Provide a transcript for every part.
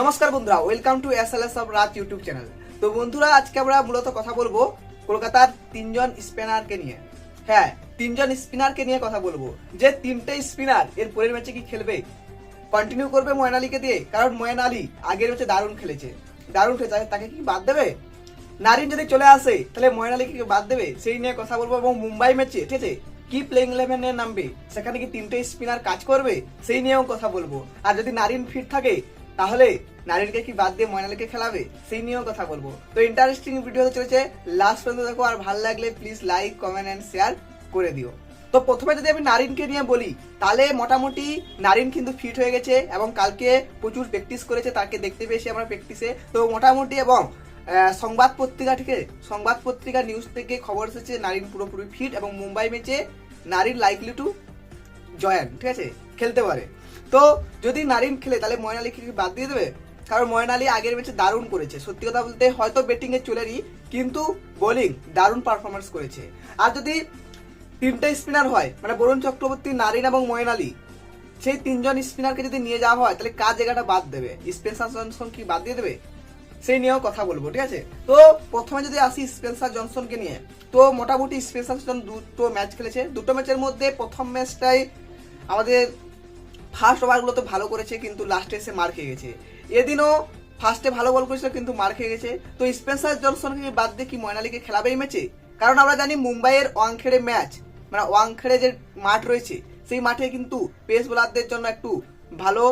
নমস্কার বন্ধুরা welcome to S L S of রাত ইউটিউব চ্যানেল তো বন্ধুরা, আজকে আমরা মূলত কথা বলব কলকাতার তিনজন স্পিনারকে নিয়ে। হ্যাঁ তিনজন স্পিনারকে নিয়ে কথা বলব। যে তিনটে স্পিনার এর পরের ম্যাচে কি খেলবে? কন্টিনিউ করবে ময়ন আলীকে দিয়ে? কারণ ময়ন আলী আগের ম্যাচে দারুণ খেলেছে। দারুণ খেলেছে। তাকে কি বাদ দেবে? নারিন যদি চলে আসে, তাহলে ময়ন আলীকে বাদ দেবে? সেই নিয়ে কথা বলব এবং মুম্বাই ম্যাচে ঠিক আছে? কি প্লেইং ইলেভেনে নামবে? সেখানে কি তিনটে স্পিনার কাজ করবে? সেই নিয়েও কথা বলব। আর যদি নারিন ফিট থাকে তাহলে নারিনকে কি বাদ দিয়ে ময়নালিকে খেলাবে? সেই নিয়েও কথা বলব। তো ইন্টারেস্টিং ভিডিও চলেছে। লাস্ট পর্যন্ত দেখো, আর ভালো লাগলে please like comment and share করে দিও। তো প্রথমে যদি আমি নারিনকে নিয়ে বলি, তাহলে মোটামুটি নারিন কিন্তু ফিট হয়ে গেছে এবং কালকে প্রচুর প্র্যাকটিস করেছে, তাকে দেখতে পেয়েছি আমরা প্র্যাকটিসে তো মোটামুটি এবং সংবাদ পত্রিকা থেকে, সংবাদ পত্রিকা নিউজ থেকে খবর এসেছে, নারিন পুরোপুরি ফিট এবং মুম্বাই ম্যাচে নারিন লাইকলি টু জয়েন ঠিক আছে? খেলতে পারে। তো যদি নারিন খেলে, তাহলে ময়ন আলীকে কি বাদ দিয়ে দেবে? কারণ ময়ন আলী আগের ম্যাচে দারুণ করেছে। সত্যি কথা বলতে হয়তো ব্যাটিং এ চলে নি কিন্তু বোলিং দারুণ পারফরমেন্স করেছে। আর যদি তিনটে স্পিনার হয় মানে বরুণ চক্রবর্তী নারিন এবং ময়ন আলী সেই তিনজন স্পিনারকে যদি নিয়ে যাওয়া হয়, তাহলে কার জায়গাটা বাদ দেবে? স্পেন্সার জনসন কি বাদ দিয়ে দেবে? সেই নিয়েও কথা বলব, ঠিক আছে? তো প্রথমে যদি আসি স্পেন্সার জনসনকে নিয়ে, তো মোটামুটি স্পেন্সার জনসন দুটো ম্যাচ খেলেছে। দুটো ম্যাচের মধ্যে প্রথম ম্যাচটাই আমাদের ফার্স্ট ওভারগুলো তো ভালো করেছে, কিন্তু লাস্টে এসে মার খেয়ে গেছে। এদিনও ফার্স্টে ভালো বল করেছিল, কিন্তু মার খেয়ে গেছে। তো স্পেন্সার জনসনকে বাদ দিয়ে কি ময়নালিকে খেলাবে এই ম্যাচে কারণ আমরা জানি মুম্বাইয়ের ওয়াংখেড়ে ম্যাচ মানে ওয়াংখেড়ে যে মাঠ রয়েছে, সেই মাঠে কিন্তু পেস বোলারদের জন্য একটু ভালো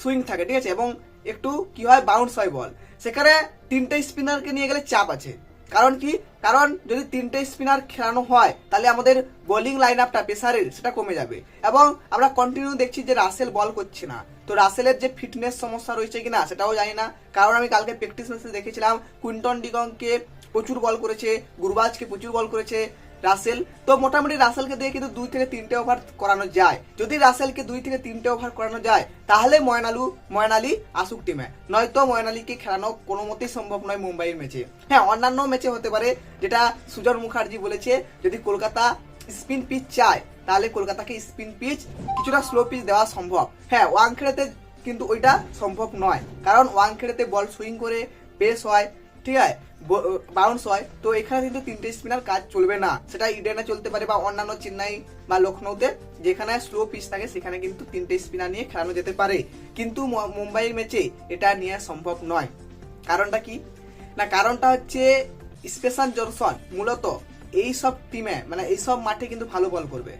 সুইং থাকে, ঠিক আছে? এবং একটু কি হয় বাউন্স হয় বল সেখানে তিনটে স্পিনারকে নিয়ে গেলে চাপ আছে। কারণ কি? কারণ যদি তিনটে স্পিনার খেলানো হয়, তাহলে আমাদের বোলিং লাইন আপটা পেসারের, সেটা কমে যাবে। এবং আমরা কন্টিনিউ দেখছি যে রাসেল বল করছে না। তো রাসেলের যে ফিটনেস সমস্যা রয়েছে কিনা, সেটাও জানি না। কারণ আমি কালকে প্র্যাকটিস ম্যাচে দেখেছিলাম কুইন্টন ডিগংকে প্রচুর বল করেছে গুরবাজকে প্রচুর বল করেছে। রাসেল, তো মোটামুটি রাসেলকে দিয়ে কিন্তু দুই থেকে তিনটে ওভার করানো যায়। যদি রাসেলকে দুই থেকে তিনটে ওভার করানো যায়, তাহলে ময়নালু, ময়নালি আসুক টিমে নয়তো ময়নালিকে খেলানো কোনো মতেই সম্ভব নয় মুম্বাইয়ের ম্যাচে হ্যাঁ অন্যান্য ম্যাচে হতে পারে, যেটা সুজন মুখার্জি বলেছে, যদি কলকাতা স্পিন পিচ চায়, তাহলে কলকাতাকে স্পিন পিচ কিছুটা স্লো পিচ দেওয়া সম্ভব। হ্যাঁ ওয়াংখেড়েতে কিন্তু ওইটা সম্ভব নয়। কারণ ওয়াংখেড়েতে বল সুইং করে পেস হয় ঠিক আছে বাউন্স হয়, তো এখানে কিন্তু তিনটে স্পিনার কাজ চলবে না। সেটা ইডেনে চলতে পারে বা অন্যান্য চেন্নাই বা লখনৌতে যেখানে স্লো পিচ থাকে, সেখানে কিন্তু তিনটে স্পিনার নিয়ে খেলানো যেতে পারে। কিন্তু মুম্বাইয়ের ম্যাচে এটা নেওয়া সম্ভব নয়। কারণটা কি? না, কারণটা হচ্ছে স্পেশাল জনসন মূলত এই সব টিমে মানে এই সব মাঠে কিন্তু ভালো বল করবে।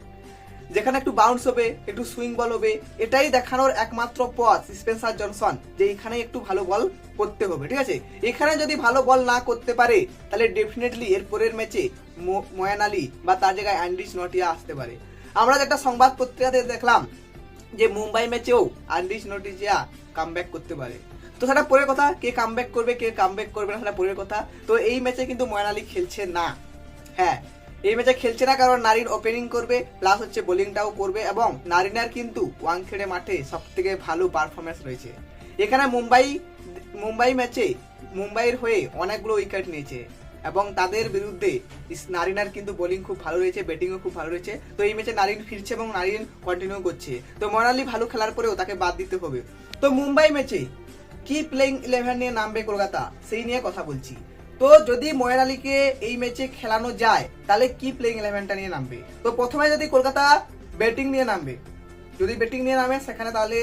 যেখানে একটু বাউন্স হবে, একটু সুইং বল হবে, এটাই দেখানোর একমাত্র পথ স্পেন্সার জনসন যে এখানে একটু ভালো বল করতে হবে, ঠিক আছে? এখানে যদি ভালো বল না করতে পারে, তাহলে ডেফিনেটলি এর পরের ম্যাচে ময়ান আলী বা তার জায়গায় অ্যান্ডিস নটিয়া আসতে পারে। আমরা যেটা সংবাদ পত্রিকাতে দেখলাম যে মুম্বাই ম্যাচেও আন্ডিস নটিজিয়া কামব্যাক করতে পারে। তো সেটা পরের কথা, কে কামব্যাক করবে, কে কামব্যাক করবে না সেটা পরের কথা। তো এই ম্যাচে কিন্তু ময়ান আলী খেলছে না। হ্যাঁ এই ম্যাচে খেলছে না কারণ নারীর ওপেনিং করবে প্লাস হচ্ছে বোলিংটাও করবে এবং নারিনার কিন্তু ওয়াংখেড়ে মাঠে সব থেকে ভালো পারফরমেন্স রয়েছে। এখানে মুম্বাই মুম্বাই ম্যাচে মুম্বাইয়ের হয়ে অনেকগুলো উইকেট নিয়েছে এবং তাদের বিরুদ্ধে নারিনার কিন্তু বোলিং খুব ভালো রয়েছে ব্যাটিংও খুব ভালো রয়েছে। তো এই ম্যাচে নারিন ফিরছে এবং নারিন কন্টিনিউ করছে। তো মনালি ভালো খেলার পরেও তাকে বাদ দিতে হবে। তো মুম্বাই ম্যাচে কি প্লেইং ইলেভেন নিয়ে নামবে কলকাতা, সেই নিয়ে কথা বলছি। তো যদি ময়ের আলীকে এই ম্যাচে খেলানো যায়, তাহলে কি প্লেইং ইলেভেনটা নিয়ে নামবে? তো প্রথমে যদি কলকাতা ব্যাটিং নিয়ে নামবে, যদি ব্যাটিং নিয়ে নামে, সেখানে তাহলে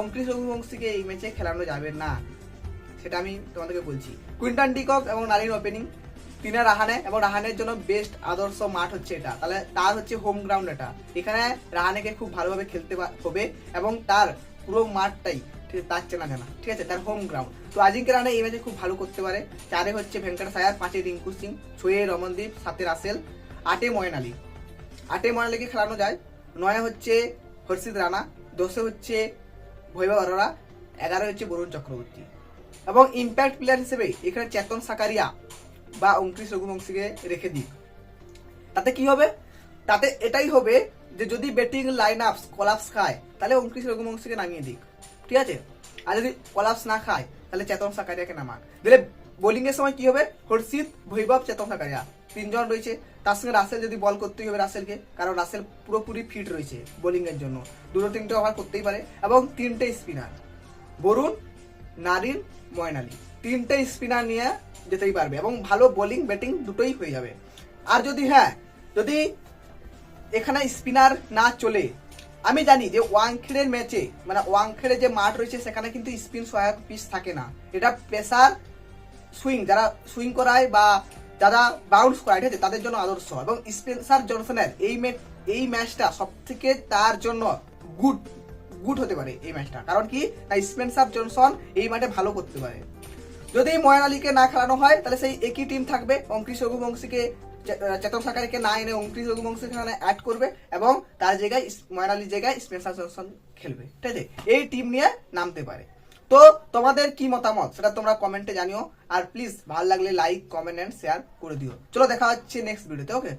অঙ্কৃশ রঘুবংশীকে এই ম্যাচে খেলানো যাবে না। সেটা আমি তোমাদেরকে বলছি। কুইন্টান ডিকক এবং নারিন ওপেনিং তিনে রাহানে এবং রাহানের জন্য বেস্ট আদর্শ মাঠ হচ্ছে এটা। তাহলে তার হচ্ছে হোম গ্রাউন্ড এটা। এখানে রাহানেকে খুব ভালোভাবে খেলতে হবে এবং তার পুরো মাঠটাই ঠিক তার চেনা জানা, ঠিক আছে, তার হোম গ্রাউন্ড তো আজিঙ্কে রাহানে এই ম্যাচে খুব ভালো করতে পারে। চারে হচ্ছে ভেঙ্কট সায়ার, পাঁচে রিঙ্কু সিং, ছয়ে রমনদীপ, সাতে রাসেল, আটে ময়ন আলী আটে ময়ন আলীকে খেলানো যায়, নয় হচ্ছে হর্ষিত রানা, দশে হচ্ছে ভৈভব অরোরা এগারো হচ্ছে বরুণ চক্রবর্তী। এবং ইম্প্যাক্ট প্লেয়ার হিসেবে এখানে চেতন সাকারিয়া বা অঙ্কৃশ রঘুবংশীকে রেখে দিই। তাতে কি হবে? তাতে এটাই হবে যে যদি ব্যাটিং লাইন আপ কলাপস খায়, তাহলে অঙ্কৃশ রঘুবংশীকে নামিয়ে দিক। ঠিক আছে? আর যদি কলাপস না খায়, তাহলে চেতন সাকারিয়াকে নামাক। দিলে বোলিং এর সময় কি হবে? হর্ষিত ভৈভব, চেতন সাকারিয়া। তিনজন রয়েছে। তার সঙ্গে রাসেল যদি বল করতেই হবে রাসেলকে, কারণ রাসেল পুরোপুরি ফিট রয়েছে বোলিং এর জন্য। দুটো তিনটে ওভার করতেই পারে। এবং তিনটে স্পিনার বরুণ, নারিন, ময়নালি। তিনটে স্পিনার নিয়ে যেতেই পারবে। এবং ভালো বোলিং ব্যাটিং দুটোই হয়ে যাবে। আর যদি হ্যাঁ যদি এখানে স্পিনার না চলে। আমি জানি যে ওয়াংখেড়ের ম্যাচে মানে ওয়াংখেড়ে যে মাঠ রয়েছে, সেখানে কিন্তু স্পিন সহায়ক পিচ থাকে না। এটা প্রেসার সুইং যারা সুইং করায় বা যারা বাউন্স করায়, ঠিক আছে? তাদের জন্য আদর্শ। এবং স্পেন্সার জনসনের এই এই ম্যাচটা সব থেকে তার জন্য গুড গুড হতে পারে এই ম্যাচটা। কারণ কি? না স্পেন্সার জনসন এই মাঠে ভালো করতে পারে। যদি ময়ন আলীকে না খেলানো হয়, তাহলে সেই একই টিম থাকবে। অঙ্কৃশ রঘুবংশীকে চেতন সাকারিকে না এনে অঙ্কিত রঘুবংশী এখানে অ্যাড করবে এবং তার জায়গায় ময়নালির জায়গায় স্পেশাল জনসন খেলবে, ঠিক আছে? এই টিম নিয়ে নামতে পারে। তো তোমাদের কি মতামত? সেটা তোমরা কমেন্টে জানিও। আর প্লিজ ভালো লাগলে লাইক কমেন্ট অ্যান্ড শেয়ার করে দিও। চলো দেখা হচ্ছে নেক্সট ভিডিওতে ওকে